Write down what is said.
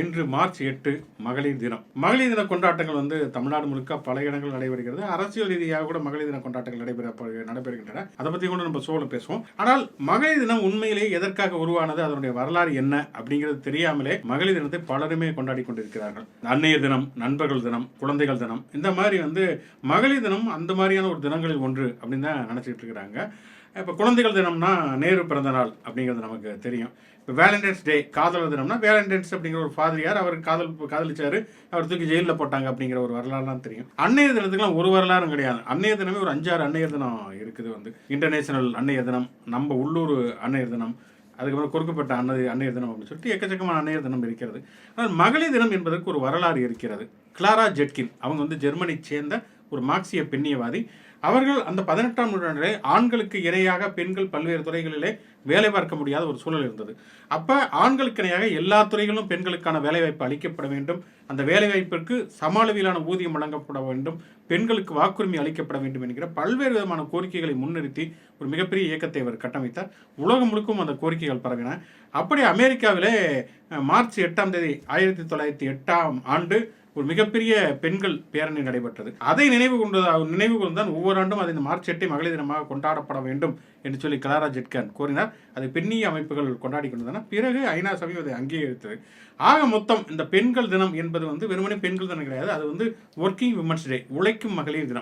இன்று மார்ச் எட்டு மகளிர் தினம். மகளிர் தின கொண்டாட்டங்கள் வந்து தமிழ்நாடு முழுக்க பல இடங்கள் நடைபெறுகிறது. அரசியல் ரீதியாக கூட மகளிர் தின கொண்டாட்டங்கள் நடைபெற நடைபெறுகின்றன. அதை பற்றி கூட நம்ம சோழ பேசுவோம். ஆனால் மகளிர் தினம் உண்மையிலேயே எதற்காக உருவானது? அதனுடைய வரலாறு என்ன? அப்படிங்கிறது தெரியாமலே மகளிர் தினத்தை பலருமே கொண்டாடி கொண்டிருக்கிறார்கள். அன்னையர் தினம் நண்பர்கள் தினம் குழந்தைகள் தினம் இந்த மாதிரி வந்து மகளிர் தினம் அந்த மாதிரியான ஒரு தினங்களில் ஒன்று அப்படின்னு தான் நினச்சிட்டு இருக்கிறாங்க. இப்போ குழந்தைகள் தினம்னா நேரு பிறந்த நாள் அப்படிங்கிறது நமக்கு தெரியும். இப்போ வேலண்டைன்ஸ் டே காதலர் தினம்னா வேலண்டைன்ஸ் அப்படிங்கிற ஒரு பாதிரியார் அவர் காதல் காதலிச்சாரு அவர் தூக்கி ஜெயிலில் போட்டாங்க அப்படிங்கிற ஒரு வரலாறுலாம் தெரியும். அன்னையர் தினத்துக்குலாம் ஒரு வரலாறும் கிடையாது. அன்னையர் தினமே ஒரு அஞ்சாறு அன்னையர் தினம் இருக்குது வந்து. இன்டர்நேஷனல் அன்னையர் தினம் நம்ம உள்ளூர் அன்னையர் தினம் அதுக்கப்புறம் கொடுக்கப்பட்ட அன்னை அன்னையர் தினம் அப்படின்னு சொல்லிட்டு எக்கச்சக்கமான அன்னையர் தினம் இருக்கிறது. ஆனால் மகளிர் தினம் என்பதற்கு ஒரு வரலாறு இருக்கிறது. கிளாரா ஜெட்கின் அவங்க வந்து ஜெர்மனி சேர்ந்த ஒரு மார்க்சிய பெண்ணியவாதி. அவர்கள் அந்த பதினெட்டாம் நூற்றாண்டிலே ஆண்களுக்கு இணையாக பெண்கள் பல்வேறு துறைகளிலே வேலை பார்க்க முடியாத ஒரு சூழல் இருந்தது. அப்போ ஆண்களுக்கு இணையாக எல்லா துறைகளிலும் பெண்களுக்கான வேலைவாய்ப்பு அளிக்கப்பட வேண்டும். அந்த வேலைவாய்ப்பிற்கு சம அளவிலான ஊதியம் வழங்கப்பட வேண்டும். பெண்களுக்கு வாக்குரிமை அளிக்கப்பட வேண்டும் என்கிற பல்வேறு விதமான கோரிக்கைகளை முன்னிறுத்தி ஒரு மிகப்பெரிய இயக்கத்தை அவர் கட்டமைத்தார். உலகம் முழுக்கும் அந்த கோரிக்கைகள் பரவின. அப்படி அமெரிக்காவிலே மார்ச் எட்டாம் தேதி ஆயிரத்தி தொள்ளாயிரத்தி எட்டாம் ஆண்டு ஒரு மிகப்பெரிய பெண்கள் பேரணி நடைபெற்றது. அதை நினைவு கொண்டு நினைவு கொண்டுதான் ஒவ்வொரு ஆண்டும் அது இந்த மார்ச் எட்டை மகளிர் தினமாக கொண்டாடப்பட வேண்டும் என்று சொல்லி கலாரா ஜெட்கான் கூறினார் அதை பெண்ணிய அமைப்புகள் கொண்டாடி கொண்டதன பிறகு ஐநா சபையும் அதை அங்கீகரித்தது. ஆக மொத்தம் இந்த பெண்கள் தினம் என்பது வந்து வெறுமனே பெண்கள் தினம் கிடையாது. அது வந்து ஒர்க்கிங் விமன்ஸ் டே உழைக்கும் மகளிர் தினம்.